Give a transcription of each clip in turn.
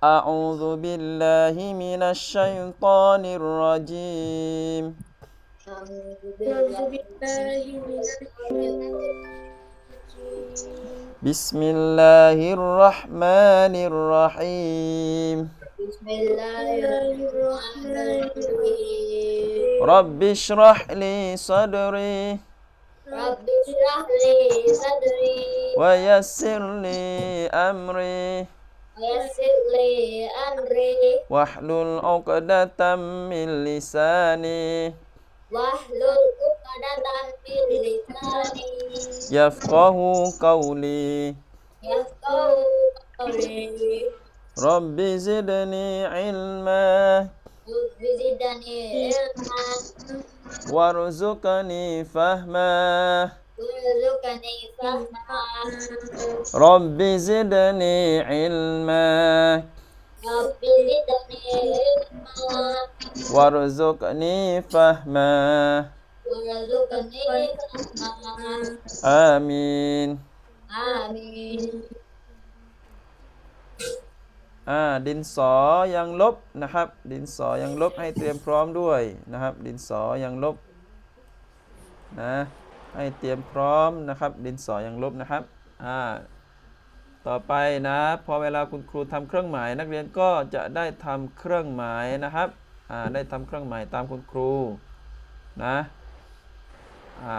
أعوذ بالله من الشيطان الرجيم. بسم الله الرحمن الرحيم. بسم الله الرحمن الرحيم رب اشرح لي صدري. رب اشرح لي صدري. ويسر لي أمري. ويسر لي أمري واحلل عقدة من لساني واحلل عقدة من لساني يفقه قولي يفقهوا قولي رب زدني علما رب زدني علما وارزقني فهما وارزقني فهما رب زدني علما رب زدني علما وارزقني فهما وارزقني فهما آمين آمين อ่าดินสอยังลบนะครับ ดินสอยังลบให้เตรียมพร้อมด้วยนะครับ ดินสอยังลบนะ ให้เตรียมพร้อมนะครับดินสอยังลบนะครับอ่าต่อไปนะพอเวลาคุณครูทำเครื่องหมาย นักเรียนก็จะได้ทำเครื่องหมายนะครับอ่าได้ทำเครื่องหมายตามคุณครูนะอ่า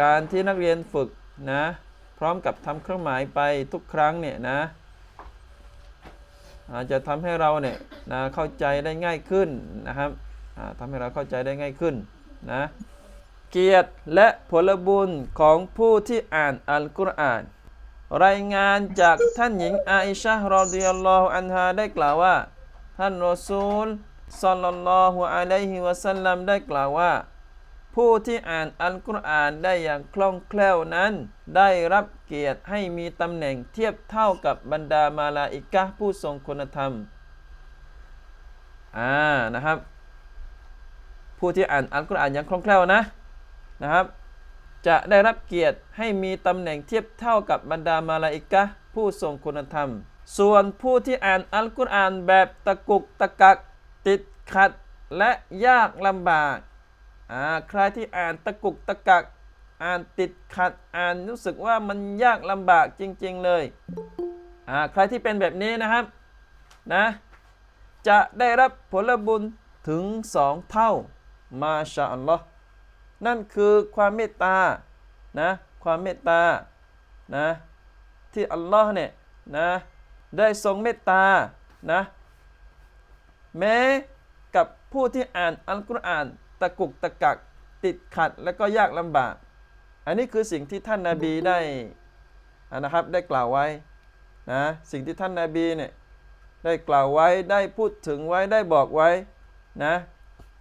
การที่นักเรียนฝึกนะพร้อมกับทำเครื่องหมายไปทุกครั้งเนี่ยนะอาจจะทำให้เราเนี่ยนะเข้าใจได้ง่ายขึ้นนะครับอ่าทำให้เราเข้าใจได้ง่ายขึ้นนะ เกียรติและผลบุญของผู้ที่อ่านอัลกุรอาน รายงานจากท่านหญิงอาอิชะฮ์รอฎิยัลลอฮุอันฮาได้กล่าวว่า ท่านรอซูลสัลลัลลอฮุอะลัยฮิวะสัลลัมได้กล่าวว่า ผู้ที่อ่านอัลกุรอานได้อย่างคล่องแคล่วนั้น ได้รับเกียรติให้มีตำแหน่งเทียบเท่ากับบรรดามาลาอิกะผู้ทรงคุณธรรมอ่านะครับ ผู้ที่อ่านอัลกุรอานอย่างคล่องแคล่วนะ นะครับ จะได้รับเกียรติให้มีตำแหน่งเทียบเท่ากับบรรดามาลาอิกะผู้ทรงคุณธรรม ส่วนผู้ที่อ่านอัลกุรอานแบบตะกุกตะกักติดขัดและยากลำบากอ่าใครที่อ่านตะกุกตะกักอ่านติดขัดอ่านรู้สึกว่ามันยากลำบากจริง ๆ เลยอ่าใครที่เป็นแบบนี้นะครับนะจะได้รับผลบุญถึงสองเท่า มาชาอัลลอฮ์ นั่นคือความเมตตานะความเมตตานะที่อัลลอฮ์เนี่ยนะได้ทรงเมตตานะแม้กับผู้ที่อ่านอัลกุรอานตะกุกตะกักติดขัดและก็ยากลำบาก อันนี้คือสิ่งที่ท่านนาบีได้นะครับได้กล่าวไว้นะสิ่งที่ท่านนาบีเนี่ยได้กล่าวไว้ได้พูดถึงไว้ได้บอกไว้นะ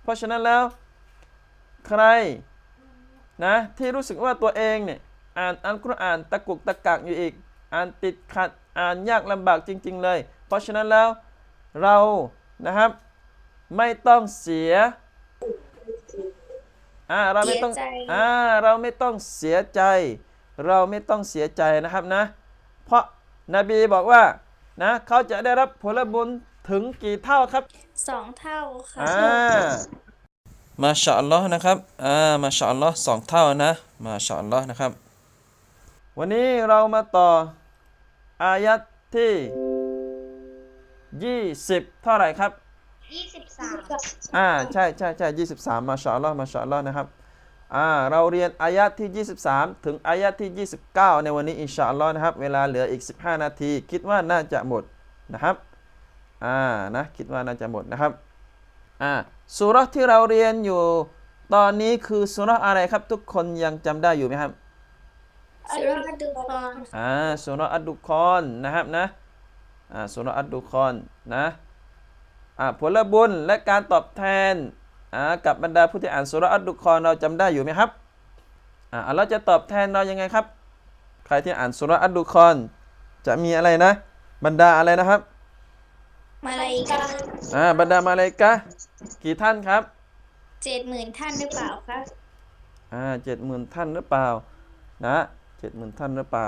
เพราะฉะนั้นแล้ว ใครนะที่รู้สึกว่าตัวเองเนี่ยอ่านอัลกุรอานตะกุกตะกักอยู่อีก อ่านติดขัดอ่านยากลำบากจริง ๆ เลย เพราะฉะนั้นแล้วเรานะครับไม่ต้องเสียอ่าเราไม่ต้องเสียใจอ่าเราไม่ต้องเสียใจ เราไม่ต้องเสียใจนะครับนะ เพราะนบีบอกว่านะเขาจะได้รับผลบุญถึงกี่เท่าครับสองเท่าค่ะอ่า มาชาอัลลอฮ์นะครับอ่ามาชาอัลลอฮ์สองเท่านะ มาชาอัลลอฮ์นะครับ วันนี้เรามาต่อ อายัดที่ 20 เท่าไหร่ครับยี่สิบสามอ่าใช่ใช่ใช่ยี่สิบสามมาชาอัลลอฮ์มาชาอัลลอฮ์นะครับอ่าเราเรียนอายะที่ 23 ถึงอายะที่ 29 ในวันนี้อินชาอัลลอฮ์นะครับ เวลาเหลืออีก 15 นาที คิดว่าน่าจะหมดนะครับอ่านะคิดว่าน่าจะหมดนะครับ อ่าสุเราะห์ที่เราเรียนอยู่ ตอนนี้คือสุเราะห์อะไรครับ ทุกคนยังจำได้อยู่ไหมครับ สุรษดุคอนอ่าสุเราะห์อัดดุคอนนะครับนะอ่าสุเราะห์อัดดุคอนนะอ่าผลบุญและการตอบแทนอ่ากับบรรดาผู้ที่อ่านสุเราะห์อัดดุคอนเราจำได้อยู่ไหมครับอ่าอัลเลาะห์จะตอบแทนเรายังไงครับ ใครที่อ่านสุเราะห์อัดดุคอนจะมีอะไรนะ บรรดาอะไรนะครับมาลายกาอ่าบรรดามาเลายกะห์ กี่ท่านครับเจ็ดหมื่นท่านหรือเปล่าคะอ่าเจ็ดหมื่นท่านหรือเปล่า นะเจ็ดหมื่นท่านหรือเปล่า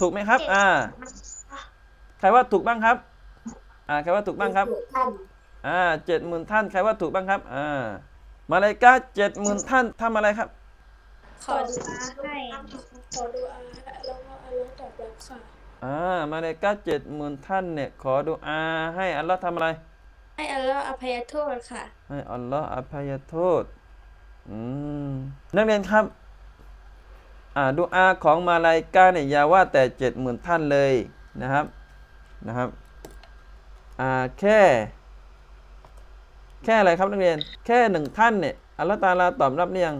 ถูกไหมครับ อ่า ใครว่าถูกบ้างครับ อ่าใครว่าถูกบ้างครับท่านอ่าเจ็ดหมื่นท่านใครว่าถูกบ้างครับ อ่า มาเลายกาเจ็ดหมื่นท่านทำอะไรครับ ขอดูอาให้ขอดูอาแล้วก็อัลลอฮ์ตอบรับค่ะ อ่า มาเลายกาเจ็ดหมื่นท่านเนี่ย ขอดุอาให้อัลลอฮ์ทำอะไร ให้อัลลอฮ์อภัยโทษค่ะ ให้อัลลอฮ์อภัยโทษ อืม นักเรียนครับ อ่าดุอาของมาลายกาเนี่ยอย่าว่าแต่เจ็ดหมื่นท่านเลยนะครับ นะครับ อ่า แค่ แค่อะไรครับนักเรียน แค่หนึ่งท่านเนี่ย อัลลอฮ์ตาลาตอบรับหรือยัง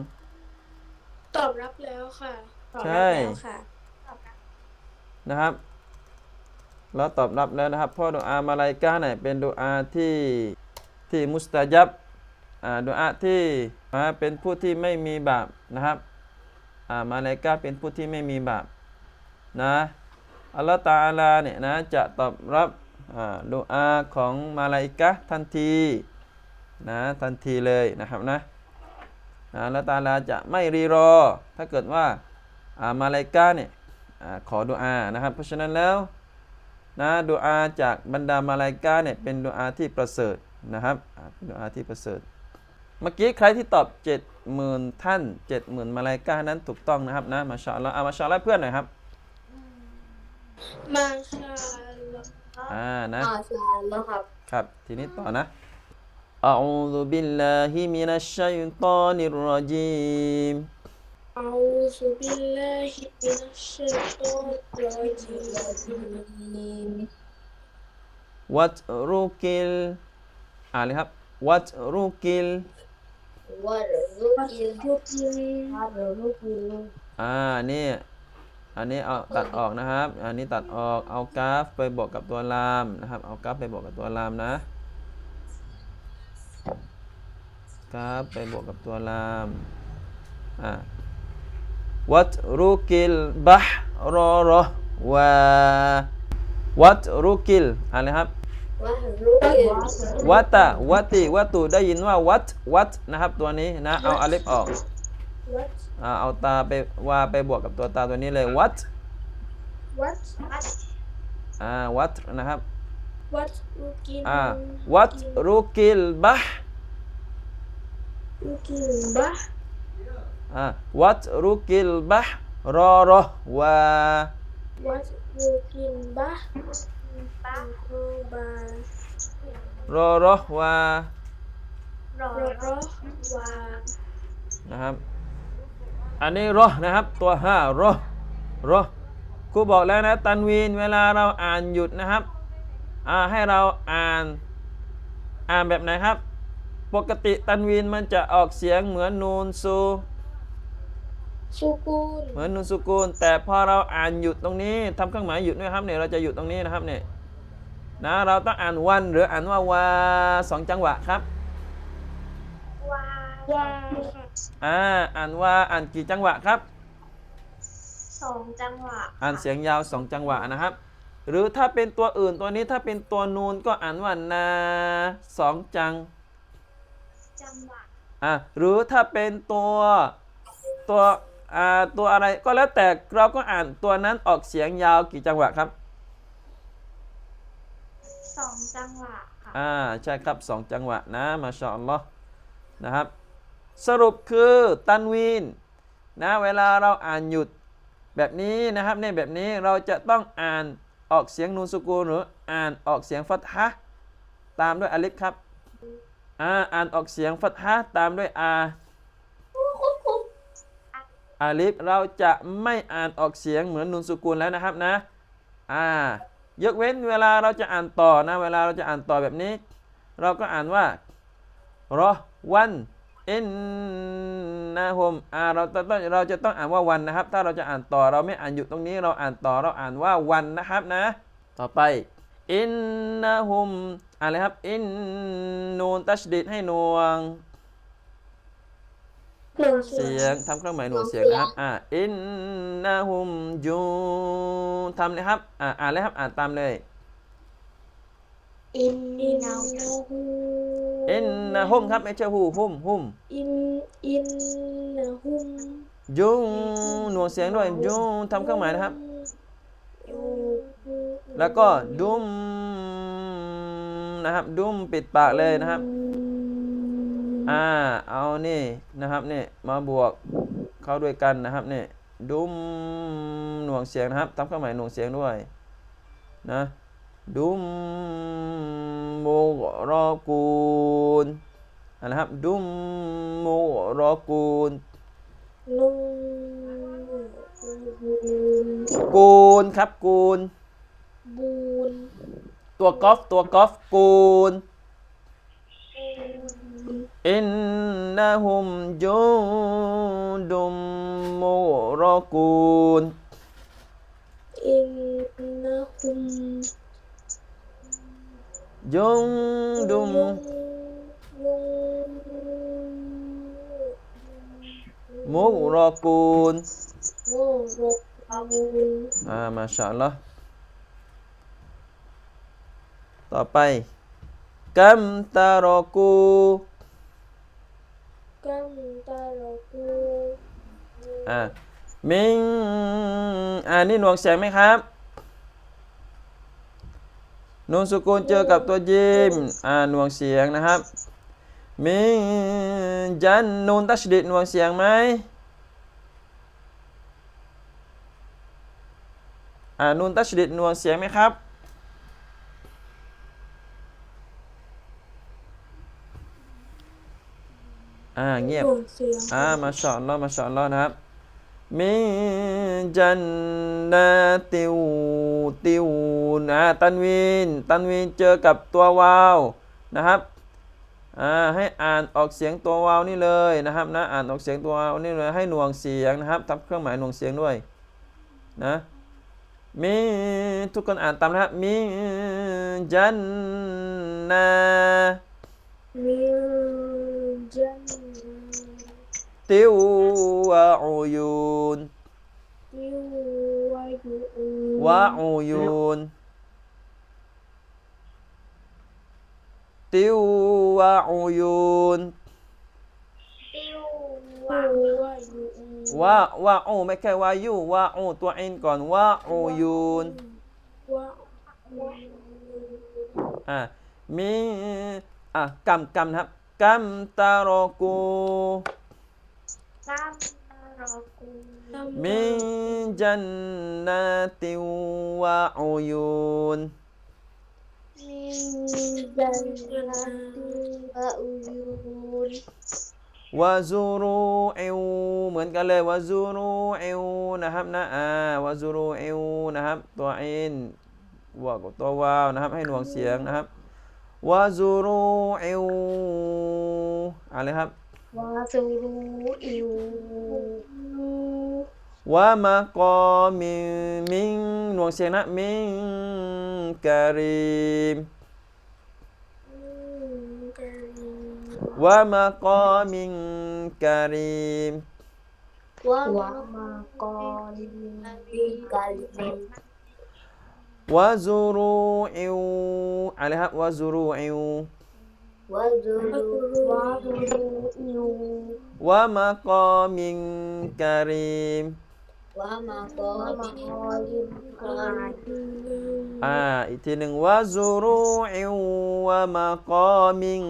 ตอบรับแล้วค่ะ ตอบใช่รับแล้วค่ะ นะครับ เราตอบรับแล้วนะครับเพราะดุอามาลายกาเนี่ยเป็นดุอาที่ที่มุสตาจับอ่าดุอาที่เป็นผู้ที่ไม่มีบาปนะครับอ่ามาลายกาเป็นผู้ที่ไม่มีบาปนะอัลลอฮฺตาลาเนี่ยนะจะตอบรับอ่าดุอาของมาลายกาทันทีนะทันทีเลยนะครับนะนะอัลลอฮฺตาลาจะไม่รีรอ ถ้าเกิดว่าอ่ามาลายกาเนี่ยอ่าขอดุอานะครับ เพราะฉะนั้นแล้ว นะดุอาจากบรรดามาลายกาเนี่ยเป็นดุอาที่ประเสริฐนะครับอ่าเป็นดุอาที่ประเสริฐ เมื่อกี้ใครที่ตอบ 70,000 ท่าน 70,000 มาลายกานั้นถูกต้องนะครับนะมาชาอัลลอฮ์อามาชาอัลลอฮ์เพื่อนหน่อยครับมาชาอัลลอฮ์อ่านะอ่าใช่แล้วครับครับทีนี้ต่อนะอัลลอฮฺ บิลลาฮิมินัชชัยฏอนิรรจีมอัลซุบิลลาฮิมินัชชัยฏอนรรจีมวัตรุกิลอ่านเลยครับ วัตรุกิลว่ารูปกินรูปกินว่ารูปกินอ่า นี่ อันนี้เอาตัดออกนะครับ อันนี้ตัดออก เอากราฟไปบวกกับตัวลามนะครับ เอากราฟไปบวกกับตัวลามนะ กราฟไปบวกกับตัวลาม อ่า วัตรุกิลบะรอรอวาวัตรุกิลอ่านเลยครับว่ารูปกินวัตตะวัติวัตุได้ยินว่าวัตวัตนะครับตัวนี้นะเอาอลิฟออกวัดอ่าเอาตาไปวาไปบวกกับตัวตาตัวนี้เลยวัตวัดอ่าวัตนะครับวัดรูกินอ่าวัตรุกิลบะรูกินบะอ่า วัตรุกิลบะรอรอวาวัดรูกินบะรอรอวารอรอวานะครับ อันนี้รอนะครับ ตัวห้ารอรอครูบอกแล้วนะตันวีนเวลาเราอ่านหยุดนะครับอ่าให้เราอ่านอ่านแบบไหนครับ ปกติตันวีนมันจะออกเสียงเหมือนนูนซู สุกูลเหมือนนุนสุกูลแต่พอเราอ่านหยุดตรงนี้ทำเครื่องหมายหยุดด้วยครับเนี่ยเราจะหยุดตรงนี้นะครับเนี่ยนะเราต้องอ่านวันหรืออ่านว่าวาสองจังหวะครับวาค่ะอ่าอ่านว่าอ่านกี่จังหวะครับ สองจังหวะอ่านเสียงยาวสองจังหวะนะครับ หรือถ้าเป็นตัวอื่นตัวนี้ถ้าเป็นตัวนูนก็อ่านว่านาสองจังจังหวะอ่าหรือถ้าเป็นตัวตัวอ่า ตัวอะไรก็แล้วแต่เราก็อ่านตัวนั้นออกเสียงยาวกี่จังหวะครับสองจังหวะค่ะอ่าใช่ครับสองจังหวะนะมาชาอัลลอฮ์นะครับ สรุปคือตันวีนนะเวลาเราอ่านหยุดแบบนี้นะครับในแบบนี้เราจะต้องอ่านออกเสียงนูนสุกูลหรืออ่านออกเสียงฟัตฮะห์ตามด้วยอลิฟครับอ่าอ่านออกเสียงฟัตฮะห์ตามด้วยอา อาลิฟเราจะไม่อ่านออกเสียงเหมือนนูนสุกูลแล้วนะครับนะอ่ายกเว้นเวลาเราจะอ่านต่อนะเวลาเราจะอ่านต่อแบบนี้ เราก็อ่านว่ารอวันอินนะฮุมอ่าเราต้องเราจะต้องอ่านว่าวันนะครับ ถ้าเราจะอ่านต่อเราไม่อ่านหยุดตรงนี้ เราอ่านต่อเราอ่านว่าวันนะครับนะ ต่อไปอินนะฮุมอ่านเลยครับอินนูนตัชดิดให้นวง หนึ่งเสียงทำเครื่องหมายหน่วงเสียงนะครับ อ่า อินนะฮุมยูทำเลยครับ อ่า อ่านเลยครับ อ่านตามเลย อินนาฮูอินนะฮุมครับไม่ใช่ฮูฮุมฮุมอินอินนาฮุมยุงหน่วงเสียงด้วยยุงทำเครื่องหมายนะครับยูแล้วก็ดุมนะครับ ดุมปิดปากเลยนะครับ อ่า เอานี่นะครับนี่มาบวกเข้าด้วยกันนะครับนี่ดุมหน่วงเสียงนะครับทำเครื่องหมายหน่วงเสียงด้วยนะดุมโมรอกูลอ่านะครับดุมโมรอกูลนุ่งกูลครับกูลบูนตัวกอล์ฟตัวกอล์ฟกูล อินนะฮุมจุดุมโมรอกูล อินนะฮุม ยุงดุม ยุง มุรอกูล โมรกบูน อ่ามาชาอัลลอฮ์ต่อไปกัมตารอกู กัมตาลกู อ่ามิงอ่านี่หน่วงเสียงไหมครับนูนสุกูลเจอกับตัวยิมอ่าหน่วงเสียงนะครับ มิงจันนูนตัชดิดหน่วงเสียงไหมอ่านูนตัชดิดหน่วงเสียงไหมครับ อ่าเงียบส่งเสียงอ่ามาชาอัลลอฮ์มาชาอัลลอฮ์นะครับมินจันนาติวติวนะตันวิน ตันวินเจอกับตัววาวนะครับอ่าให้อ่านออกเสียงตัววาวนี่เลยนะครับนะอ่านออกเสียงตัววาวนี่เลยให้หน่วงเสียงนะครับทำเครื่องหมายหน่วงเสียงด้วยนะมิทุกคนอ่านตามนะครับมิจันนามิลจัน ติววะอูยูนววายูวะอูยูนติววะอูยูนววายูวะวะอูไม่แค่วายูวะอูตัวอินก่อนวะอูยูนอะมีอะกำกำนะครับกัมตารอกู กัมตารอกูมินจันนาติวะอูยูนมิลจันติวะอุยูนวะซูรูอิวเหมือนกันเลยวะซูรูอิวนะครับนะอ่าวะซูรูอิวนะครับ ตัวอินวะกับตัววาวนะครับ ให้หน่วงเสียงนะครับวะซูรูอิวอะไรครับ วะซูรูอิววะมะกอมินมิงหน่วงเสียงนะมิงกะรีมวะมะกอมิ งกะรีม วะมากอลิมิกาลิมิ วะซูรูอิวอะไรครับวะซูรูอิว วะซูรูวะซูรูอิว วะมะกอมิงกะรีม วะมากอลิมิกาลิมิ อ่าอีกทีหนึ่งวะซูรูอิววะมะกอมิง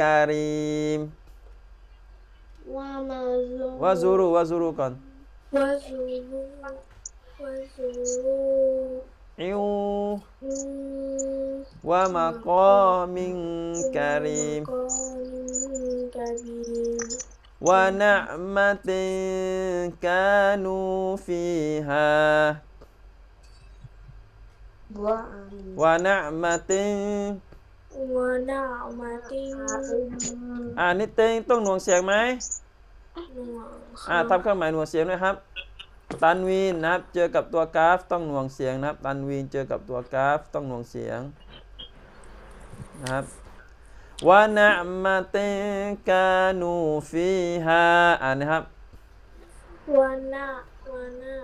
กะรีม วามาโล วะซูรูวะซูรูก่อน วาซูรูวาซูรู อิวอืมวะมะกอมิงกะรีมกอลิมกะรีมวะนะมะตินกานูฟีฮาวะวะนะมะตินวานามาติงอ่านี่เต็งต้องหน่วงเสียงไหมหน่วงอ่าทำเครื่องหมายหน่วงเสียงด้วยครับ ตันวีนนะครับเจอกับตัวกราฟต้องหน่วงเสียงนะครับ ตันวีนเจอกับตัวกราฟต้องหน่วงเสียงนะครับวะนะมะตินกานูฟีฮาอ่านนะครับวานาวานา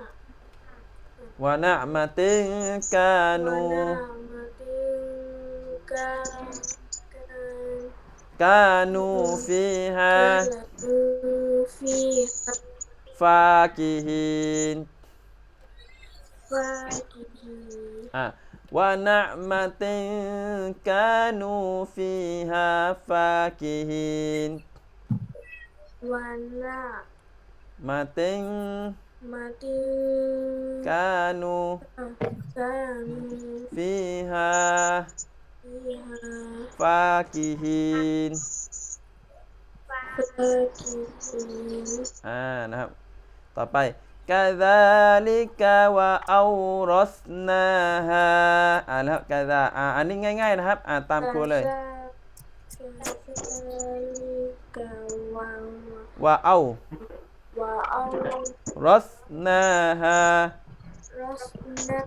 วะนะมะตินกานูวานามาติงกาการกานูฟีฮาดูฟีฟากิฮินฟฟากิฮีอะวะนะมาตินกานูฟีฮา ฟากิฮินวันละมาตินมาติงกานูกานูฟีฮาฟิฮาฟากิฮินฟากิฮีอ่านะครับ ต่อไปกาซาลิกะวะเอารสนาฮาอ่านแล้วกาซาอ่าอันนี้ง่ายๆนะครับ อ่านตามครูเลยกะวะวะเอาวะเอารสนาฮารสนา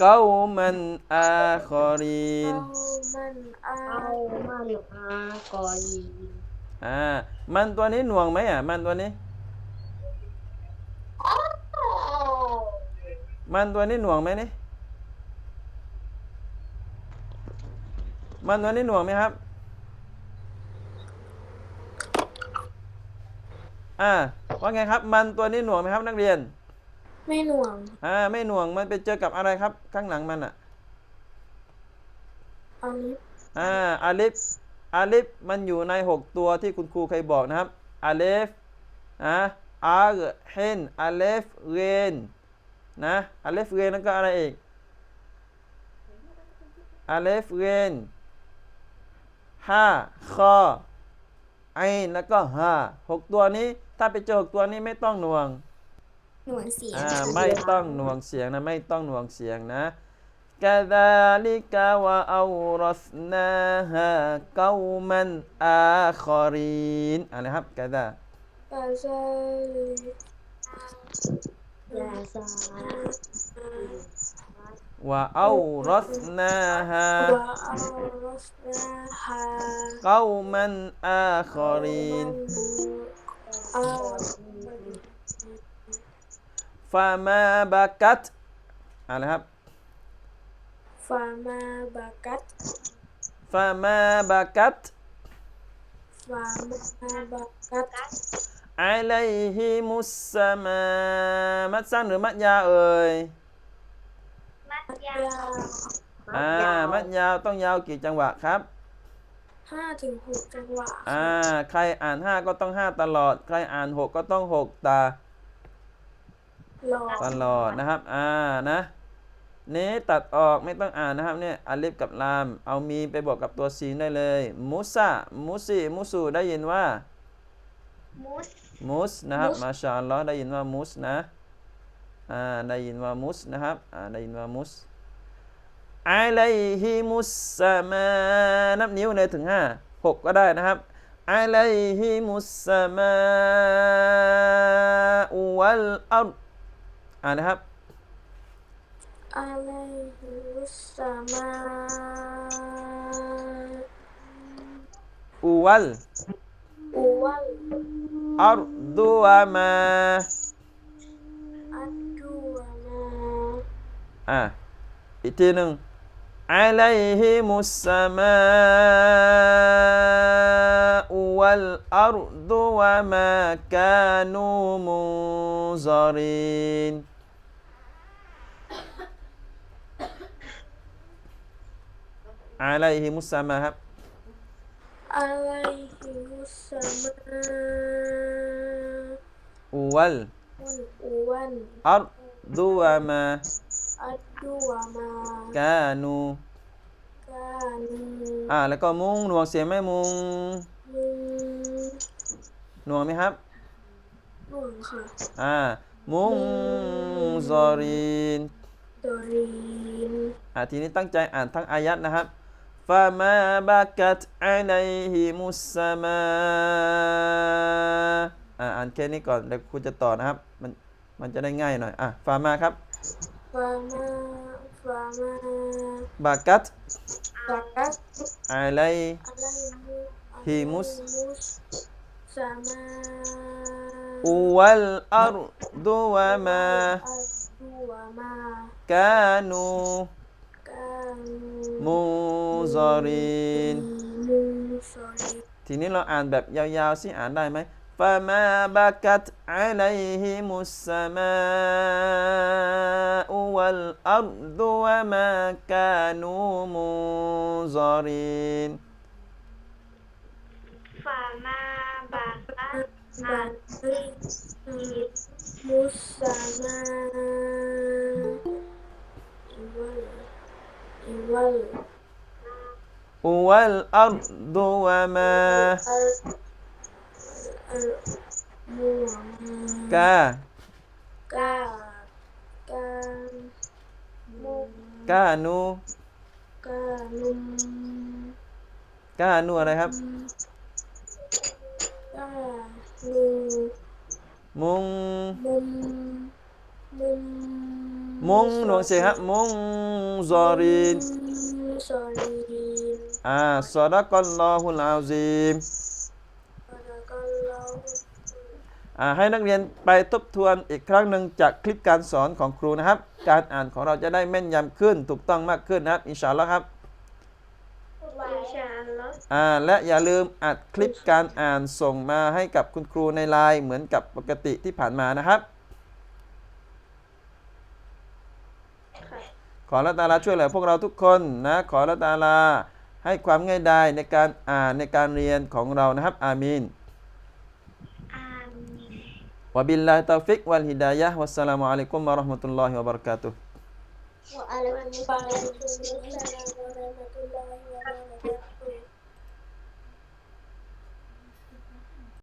เกามันอาคอรีนมันอาเอามันอากอลี อ่ามันตัวนี้หน่วงไหมอะ มันตัวนี้ มันตัวนี้หน่วงไหมนี่มันตัวนี้หน่วงไหมครับอ่าว่าไงครับ มันตัวนี้หน่วงไหมครับ นักเรียน ไม่หน่วงอ่าไม่หน่วงมันไปเจอกับอะไรครับ ข้างหลังมันอะอันนี้อ่าอาลิฟ อาลิฟมันอยู่ใน 6 ตัวที่คุณครูเคยบอกนะครับอาเลฟนะอาร์เฮนอาเลฟเรนนะอาเลฟเรนแล้วก็อะไรอีกอาเลฟเรนห้าคอไอแล้วก็ห้าหกตัวนี้ถ้าไปเจอหกตัวนี้ไม่ต้องหน่วงหน่วงเสียงอ่าไม่ต้องหน่วงเสียงนะไม่ต้องหน่วงเสียงนะ كذلك وأورثناها قوما آخرين อะไรครับ كذا กาซาลิ ยาซา وأورثناها วะเอารสนาฮา قوما آخرين อา فما بكت อะไรครับ ฟามาบากัตฟามาบากัตฟามาบากัตอะลัยฮิมุสสมามัดสั้นหรือมัดยาวเอ่ยมัดยาวอ่ามัดยาวต้องยาวกี่จังหวะครับห้าถึงหกจังหวะอ่าใครอ่านห้าก็ต้องห้าตลอด ใครอ่านหกก็ต้องหกตาตลอดนะครับ อ่านะ นี้ตัดออกไม่ต้องอ่านนะครับเนี่ยอาลิฟกับลาม เอามีไปบอกกับตัวซีนได้เลยมุซามุซีมุสูได้ยินว่ามุสมุสนะครับมาชาอัลลอฮ์ได้ยินว่ามุสนะอ่าได้ยินว่ามุสนะครับอ่าได้ยินว่ามุสอะลัยฮิมุสสมานับนิ้วเลยถึงห้าหกก็ได้นะครับอะลัยฮิมุสสมาอุวัลอัรอ่านนะครับ อะไรมุสสามา อุวัล อุวัล อัรดุวะมา อัดดูวามา อ่า อีกทีหนึ่งอะลัยฮิมุ อุวัลอัรดุวะมากานูมุซารินอะลัยฮิมุสสมาครับอะไรมุสสามาอุวัลวันอุวันอัรดุวะมาอัดดูวามากานูกานูอ่าแล้วก็มุงหน่วงเสียงไหมมุงมุงหน่วงไหมครับหน่วงค่ะอ่ามุงซอรินดอรีนอ่าทีนี้ตั้งใจอ่านทั้งอายัดนะครับ ฟามาบากัตอะลัยฮิมุสสมาอ่าอ่านแค่นี้ก่อนเดี๋ยวครูจะต่อนะครับ มันมันจะได้ง่ายหน่อย อะฟามาครับฟามาฟามาบากัตบากัสอะลัยอะไรมุฮิมุสมุสสามาอุวัลอัรดุวะมาอัดดูวามากานูกานู มูซอรินทีนี้เราอ่านแบบยาวๆสิอ่านได้ไหมฟามาบักัตอะลัยฮิมุสมาอุวัลอัรดุวะมากานูมูซอรีนฟามาบักัตอะลัยฮิมุสสมา والأرض وما อัลอัลมัวมา كا กาการมุ كانوا กานุม كانوا อะไรครับ กานู มุง มุมมุม มุงหนวงเสียงครับมุงซอรีนซอรีนอ่าซอดักัลลอฮุลอาซีมแล้วก็เราอ่าให้นักเรียนไปทบทวนอีกครั้งหนึ่งจากคลิปการสอนของครูนะครับ การอ่านของเราจะได้แม่นยำขึ้นถูกต้องมากขึ้นนะครับอินชาอัลลอฮ์ครับอินชาอัลลอฮ์อ่าและอย่าลืมอัดคลิปการอ่านส่งมาให้กับคุณครูในไลน์เหมือนกับปกติที่ผ่านมานะครับ ค่ะ ขอละตาลาช่วยเหลือพวกเราทุกคนนะ ขอละตาลาให้ความง่ายดายในการอ่านในการเรียนของเรานะครับ อามีน อามีน วะบิลลาฮิตาวฟิกวัลฮิดายะฮ์วัสสลามุอะลัยกุมวะเราะห์มะตุลลอฮิวะบะเราะกาตุฮ์ وعليكم ปา السلام ลิกุมุ